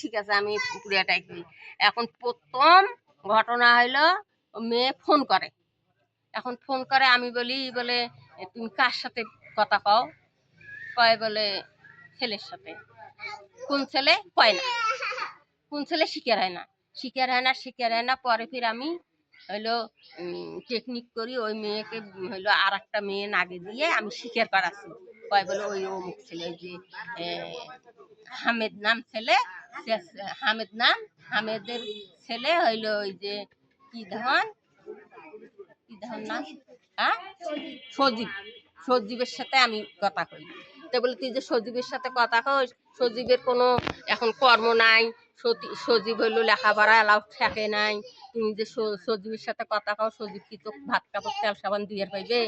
ঠিক আছে, আমি পুরিয়াটাই করি। এখন প্রথম ঘটনা হইল, মেয়ে ফোন করে। এখন ফোন করে, আমি বলি, বলে তুমি কার সাথে কথা কও? কয়, বলে, ছেলের সাথে। কোন ছেলে? কয় না। কোন ছেলে? শিকার হয় না। শিকার হয় না, শিকার হয় না, পরে ফির আমি হইল টেকনিক করি, ওই মেয়েকে হইল আর একটা মেয়ে নাগে দিয়ে আমি শিকার করাচ্ছি। কয় বলে ওই অমুক ছেলে যে হামেদ নাম ছেলে হামেদ নাম হামেদের ছেলে হইল ওই যে কি ধন কি ধন নাম হ্যাঁ সজীব সজীবের সাথে আমি কথা কই। তো বলে, তুই যে সজীবের সাথে কথা কই সজীবের কোনো এখন কর্ম নাই সজীব হইল লেখাপড়া এলাও থাকে নাই। তুমি যে সজীবের সাথে কথা কও, সজীব কি তো ভাত কাপড়, তেল সাবান দুইয়ের পাইবে?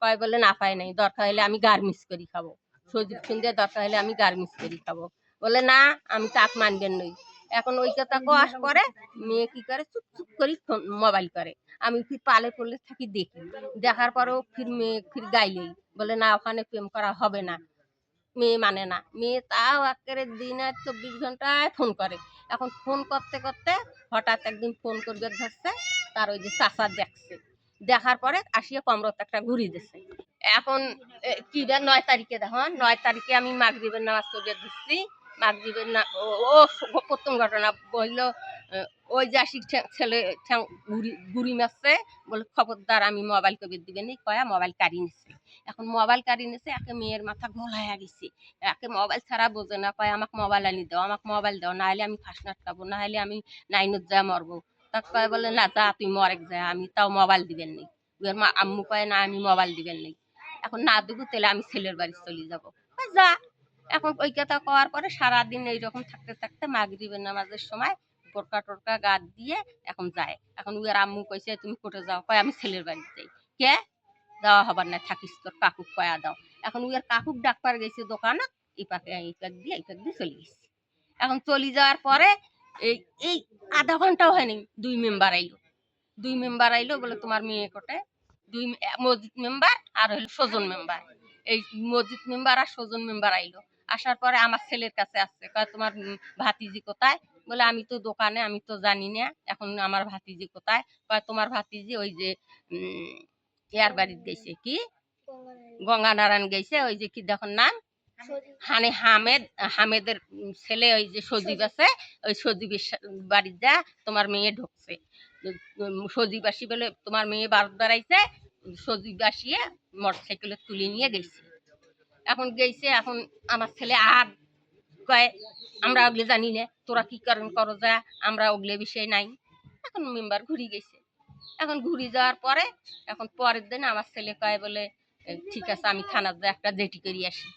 কয় বলে, না পাই নাই, দরকার হলে আমি গার্মিস করি খাব। সজীব সন্ধ্যে দরকার হলে আমি গার্মিস করি খাব। বলে, না, আমি তাক মানবেন নই। এখন ওই কথা কোয়াশ করে মেয়ে কি করে? চুপ চুপ করি মোবাইল করে। আমি ফির পালে পড়লে থাকি দেখি। দেখার পরেও ফির মেয়ে ফির গাইলেই। বলে, না, ওখানে প্রেম করা হবে না। মেয়ে মানে না। মেয়ে তাও একেবারে দিনে চব্বিশ ঘন্টায় ফোন করে। এখন ফোন করতে করতে হঠাৎ একদিন ফোন করবে ধরছে, তার ওই যে চাচা দেখছে। দেখার পরে আসিয়া কমরত একটা ঘুরি দিছে। এখন কি নয় তারিখে দেখো, নয় তারিখে আমি মাগরিবের নামাজ পড়ে দিচ্ছি। মাগরিবের না, ও প্রথম ঘটনা বলল ওই যে ছেলে ঘুরি ঘুরি মারছে বলে, খবরদার, আমি মোবাইল কবে দিবেন নি। কয়া মোবাইল কাড়ি নিছে। এখন মোবাইল কাড়ি নিছে, একে মেয়ের মাথা ঘোলায়া গেছে। একে মোবাইল ছাড়া বোঝে না, কয়, আমাকে মোবাইল আনি দাও, আমাকে মোবাইল দাও না হলে আমি ফাঁস নাটকাবো না হলে আমি নাইনত যা মরবো। তা কয় বলে, না, যা, তুই মরেক যা, আমি তাও মোবাইল দিবেন নেই ওর মা, আম্মু কয়, না, আমি মোবাইল দিবেন নেই এখন না দেবো তাহলে আমি ছেলের বাড়ি চলে যাব। যা। এখন ওই কথা কওয়ার পরে সারাদিন এইরকম থাকতে থাকতে মাগরিবের নামাজের সময় বোরকা টোরকা গাদ দিয়ে এখন যায়। এখন উয়ার আম্মু কইছে, তুমি কোটে যাও। কয়, আমি ছেলের বাড়ি যাই। কে? যাওয়া হবার না থাকিস তোর কাকুক কয়া দাও। এখন উয়ার কাকুক ডাক্তার গেছে দোকানত, এই পাকে এই পাক দিয়ে, এই পাক দিয়ে চলে গেছে। এখন চলে যাওয়ার পরে এই এই আধা ঘন্টাও হয়নি, দুই মেম্বার আইলো। দুই মেম্বার আইলো বলে তোমার মেয়ে কোটে দুই মসজিদ মেম্বার আর হইল সজন মেম্বার। এই মসজিদ মেম্বার আর সজন মেম্বার আইলো। আসার পরে আমার ছেলের কাছে আসছে তোমার ভাতিজি কোথায়? বলে, আমি তো দোকানে, আমি তো জানি না, এখন আমার ভাতিজি কোথায়? কয়, তোমার ভাতিজি ওই যে ইয়ার বাড়িতে গেছে কি? গঙ্গানারায়ণ গেছে, ওই যে কি দেখুন নাম? হানে হামেদ, হামেদের ছেলে ওই যে সজীব আছে, ওই সজীবের সা- বাড়ি যা, তোমার মেয়ে ঢুকছে। সজীব আসি বলে, তোমার মেয়ে বারত বেড়াইছে। সজীব আসিয়ে মোটর সাইকেলে তুলে নিয়ে গেছে। এখন গেছে, এখন আমার ছেলে আর কয়, আমরা ওগুলো জানি না, তোরা কি কারণ করো যা, আমরা ওগুলো বিষয় নাই। এখন মেম্বার ঘুরি গেছে। এখন ঘুরি যাওয়ার পরে, এখন পরের দিন আমার ছেলে কয় বলে ঠিক আছে, আমি থানার যা একটা জেটি করি আসি।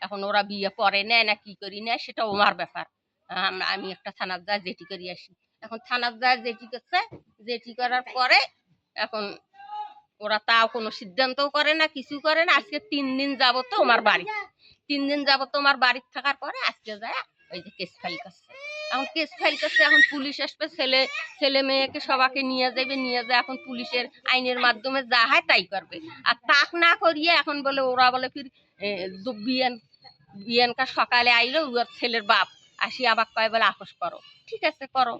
এখন ওরা বিয়ে পরে নেয় না কি করি নেয়, সেটা ওমার ব্যাপার। আম- আমি একটা থানার যা জেটি করি আসি। এখন থানার যা জেটি করছে, জেটি করার পরে এখন ওরা তাও কোনো সিদ্ধান্তও করে না কিছু করে না। আজকে তিন দিন যাব তো আমার বাড়ি। তিন দিন যাব তো আমার বাড়ি থাকার পরে আজকে যায় ওই যে কেস ফাইল করছে। এখন কেস ফাইল করছে, এখন পুলিশ আসবে, ছেলে ছেলে মেয়েকে সবাকে নিয়ে যাবে, নিয়ে যায় এখন পুলিশের আইনের মাধ্যমে যা হয় তাই করবে। আর তাক না করিয়ে এখন বলে, ওরা বলে ফির বিয়ান বিয়ানকা সকালে আইলো, ওর ছেলের বাপ। আসি আবার কয় বলে আপোষ করো। ঠিক আছে, করো।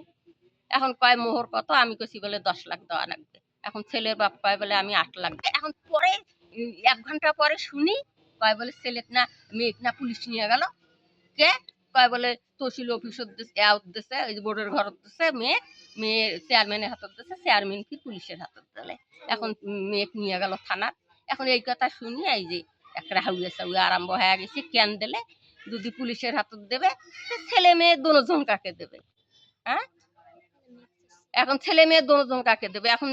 এখন কয় মোহর কত? আমি কছি বলে, দশ লাখ দেওয়া লাগবে। এখন ছেলের বাপ কয় বলে আমি আট লাখ এখন পরে এক ঘণ্টা পরে শুনি, কয় বলে, ছেলে, না, মেয়ে, না, পুলিশ নিয়ে গেল। কে? কয় বলে, তহসিল অফিসের উদ্দেশ্যে ওই বোর্ডের ঘর উদ্দেশ্যে মেয়ে মেয়ে চেয়ারম্যানের হাতত দিচ্ছে চেয়ারম্যান কি পুলিশের হাতত দিলে এখন মেয়ে নিয়ে গেল থানার এখন এই কথা শুনি, এই যে একটা হাউয়ে সাউয়ে আরম্ভ হয়ে গেছে, কেন দিলে? যদি পুলিশের হাতত দেবে ছেলে মেয়ে দুজন কাকে দেবে? হ্যাঁ? এখন ছেলে মেয়ে দুজন কাকে দেবে? এখন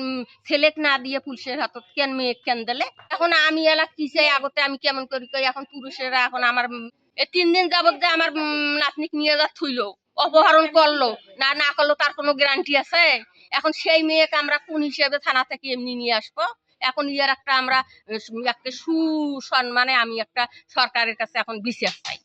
ছেলেক না দিয়ে পুলিশের হাতত কেন মেয়ে কেন দিলে? এখন আমি এলা কি চাই? আগতে আমি কেমন করি করি এখন পুরুষেরা এখন আমার তিন দিন যাবত যে আমার নাতনিক নিয়ে যা থুইলো, অপহরণ করল, না না করল তার কোনো গ্যারান্টি আছে? এখন সেই মেয়েকে আমরা কোন হিসেবে থানা থেকে এমনি নিয়ে আসব? এখন ইয়ার একটা আমরা একটা সুসম্মানে আমি একটা সরকারের কাছে এখন বিশ্বাস চাই।